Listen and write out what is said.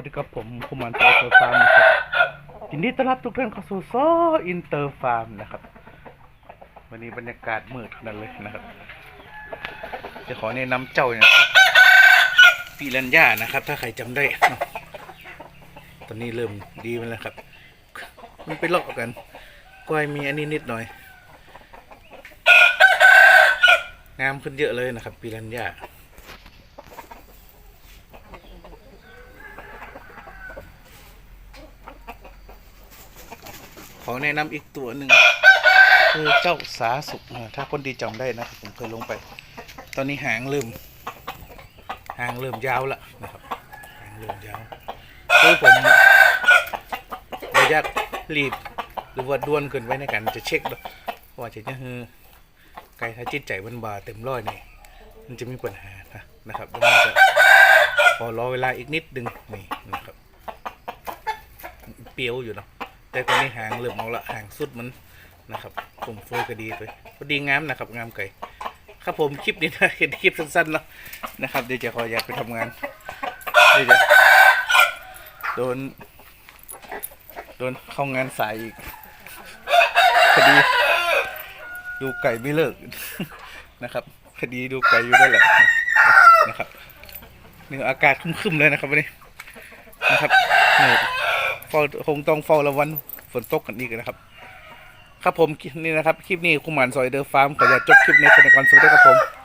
วัสดีครับผมคุมานโตเตอร์ฟาร์มนะครับยินดีต้อนรับทุกท่านเข้าสู่ซออินเตอร์ฟาร์มนะครับ วันนี้บรรยากาศมืดขนาดเลยนะครับ จะขอแนะนำเจ้าเนี่ยปีรัญญานะครับ ถ้าใครจำได้ ตอนนี้เริ่มดีมันแล้วครับ มันไปเลาะกันก็ให้มีอันนี้นิดหน่อยงามขึ้นเยอะเลยนะครับปีรัญญา อแนะนำอีกตัวหนึ่งคือเจ้าสาสุกถ้าคนดีจำได้นะครับผมเคยลงไป ตอนนี้หางเริ่มหางเริ่มยาวล้วนะครับหางเริ่มยาวคือผมระยะรีบหรือว่าด่วนเกินไว้ในการจะเช็ควยว่าจะเนี่ยคือไก่ถ้าจิตใจมันบาเต็มร้อยนี่มันจะมีปัญหานะนะครับแล้วมันจะพอรอเวลาอีกนิดนึงนี่นะครับ เปรียวอยู่เนาะ แต่ตอนนี้หางเริ่มเอาละหางสุดมันนะครับ ผมโฟยก็ดีไปพอดีงามนะครับงามไก่ครับผมคลิปนี้นะเห็นคลิปสั้นๆเนาะนะครับเดี๋ยวจะขออยากไปทำงานเดี๋ยวจะโดนโดนเข้างานสายอีกคดี ดูไก่ไม่เลิกนะครับคดีดูไก่อยู่ได้แหละนะครับนี่อากาศครึมๆเลยนะครับวันนี้นะครับเนี่ เฝ้าคงต้องเฝ้าระวังฝนตกกันอีกนะครับ ครับผมนี่นะครับ คลิปนี้คุมหมานซอยเดอร์ฟาร์มขออนุญาตจบคลิปในคนในก่อนสวัสดีครับผม